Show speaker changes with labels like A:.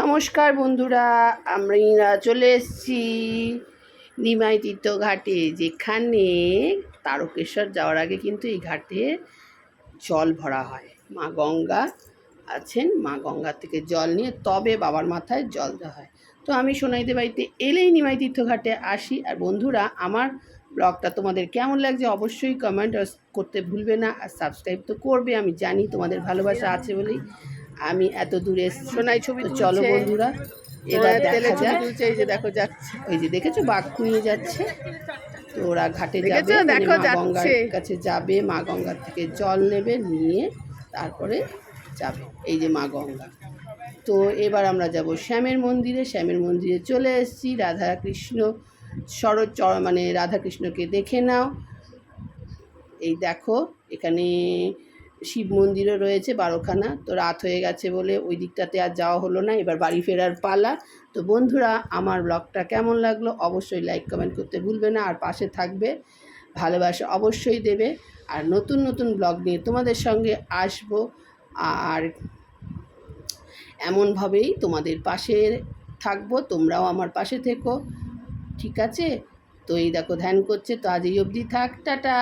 A: নমস্কার বন্ধুরা, আমরা চলে এসেছি নিমাই তীর্থ ঘাটে, যেখানে তারকেশ্বর যাওয়ার আগে কিন্তু এই ঘাটে জল ভরা হয়। মা গঙ্গা আছেন, মা গঙ্গা থেকে জল নিয়ে তবে বাবার মাথায় জল দেওয়া হয়। তো আমি সোনাইতে বাড়িতে এলেই নিমাই তীর্থ ঘাটে আসি। আর বন্ধুরা, আমার ব্লগটা তোমাদের কেমন লাগছে অবশ্যই কমেন্ট করতে ভুলবে না। আর সাবস্ক্রাইব তো করবে, আমি জানি তোমাদের ভালোবাসা আছে বলেই। আমি এত দূরে এসেছি।
B: সোনাই ছবি
A: তো চলো বন্ধুরা এবার
B: তেলে ছবি তুলছে, এই যে দেখো যাচ্ছে
A: ওই যে দেখেছ বাঘ খুঁয়ে যাচ্ছে। তো ওরা ঘাটে যাবে। মানে
B: দেখো
A: গঙ্গার। কাছে যাবে মা গঙ্গার থেকে জল নেবে নিয়ে তারপরে যাবে। এই যে মা গঙ্গা। তো এবার আমরা যাব শ্যামের মন্দিরে। শ্যামের মন্দিরে চলে এসেছি। রাধা কৃষ্ণ শরৎ চর মানে রাধাকৃষ্ণকে দেখে নাও। এই দেখো এখানে শিব মন্দিরও রয়েছে, বারোখানা। তো রাত হয়ে গেছে বলে ওই দিকটাতে আর যাওয়া হলো না। এবার বাড়ি ফেরার পালা। তো বন্ধুরা, আমার ব্লগটা কেমন লাগল অবশ্যই লাইক কমেন্ট করতে ভুলবে না। আর পাশে থাকবে, ভালোবাসা অবশ্যই দেবে। আর নতুন নতুন ব্লগ নিয়ে তোমাদের সঙ্গে আসব। আর এমনভাবেই তোমাদের পাশে থাকব। তোমরাও আমার পাশে থেকো। ঠিক আছে? তো এই দেখো, ধ্যান করছে। তো আজ এই অবধি থাক। টাটা!